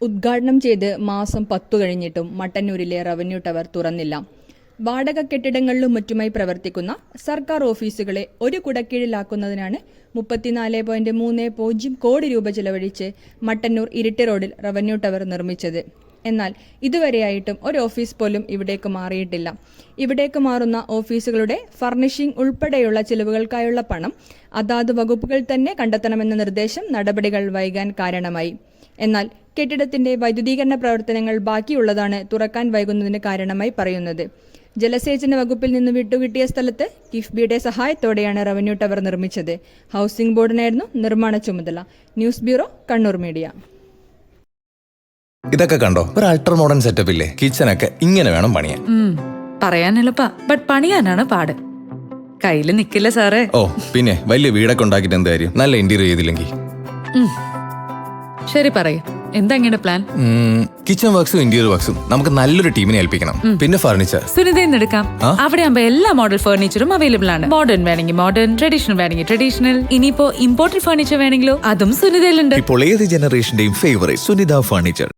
ഉദ്ഘാടനം ചെയ്ത് മാസം പത്തു കഴിഞ്ഞിട്ടും മട്ടന്നൂരിലെ റവന്യൂ ടവർ തുറന്നില്ല. വാടക കെട്ടിടങ്ങളിലും മറ്റുമായി പ്രവർത്തിക്കുന്ന സർക്കാർ ഓഫീസുകളെ ഒരു കുടക്കീഴിലാക്കുന്നതിനാണ് മുപ്പത്തിനാല് പോയിന്റ് മൂന്ന് പൂജ്യം കോടി രൂപ ചെലവഴിച്ച് മട്ടന്നൂർ ഇരിട്ടി റോഡിൽ റവന്യൂ ടവർ നിർമ്മിച്ചത്. എന്നാൽ ഇതുവരെയായിട്ടും ഒരു ഓഫീസ് പോലും ഇവിടേക്ക് മാറിയിട്ടില്ല. ഇവിടേക്ക് മാറുന്ന ഓഫീസുകളുടെ ഫർണിഷിംഗ് ഉൾപ്പെടെയുള്ള ചിലവുകൾക്കായുള്ള പണം അതാത് വകുപ്പുകൾ തന്നെ കണ്ടെത്തണമെന്ന നിർദ്ദേശം നടപടികൾ വൈകാൻ കാരണമായി. എന്നാൽ കെട്ടിടത്തിന്റെ വൈദ്യുതീകരണ പ്രവർത്തനങ്ങൾ ബാക്കിയുള്ളതാണ് തുറക്കാൻ വൈകുന്നതിന് കാരണമായി പറയുന്നത്. ജലസേചന വകുപ്പിൽ നിന്ന് വിട്ടുകിട്ടിയ സ്ഥലത്ത് കിഫ്ബിയുടെ സഹായത്തോടെയാണ് റവന്യൂ ടവർ നിർമ്മിച്ചത്. ഹൗസിംഗ് ബോർഡിനായിരുന്നു നിർമ്മാണ ചുമതല. News bureau Kannur media. ഇതൊക്കെ കണ്ടോ? ഒരു അൾട്രാ മോഡേൺ സെറ്റപ്പ് ഇല്ലേ? കിച്ചനൊക്കെ ഇങ്ങനെ വേണം പണിയാൻ. പറയാൻ എളുപ്പാ. ബട്ട് പണിയാനാണ് പാട്. കയ്യിൽ നിക്കില്ല സാറേ. ഓ പിന്നെ വലിയ വീടൊക്കെ ഉണ്ടാക്കിട്ട് എന്ത് കാര്യം? നല്ല ഇന്റീരിയർ ചെയ്തില്ലെങ്കിൽ. ശരി പറയൂ. എന്താ ഇങ്ങനെ പ്ലാൻ കിച്ചൺ വർക്ക്സും ഇന്റീരിയർ വർക്ക്സും നമുക്ക് നല്ലൊരു ടീമിനെ ഏൽപ്പിക്കണം. പിന്നെ ഫർണിച്ചർ സുനിതയിൽ എടുക്കാം. അവിടെ ആകുമ്പോ എല്ലാ മോഡൽ ഫർണിച്ചറും അവൈലബിൾ ആണ്. മോഡേൺ വേണമെങ്കിൽ മോഡേൺ ട്രഡീഷണൽ വേണമെങ്കിൽ ട്രഡീഷണൽ ഇനിയിപ്പോ ഇമ്പോർട്ടന്റ് ഫർണിച്ചർ വേണമെങ്കിലോ? അതും സുനിതയിലുണ്ട്. ഇപ്പോൾ ഏത് ജനറേഷന്റെയും ഫേവറേറ്റ് സുനിത ഫർണിച്ചർ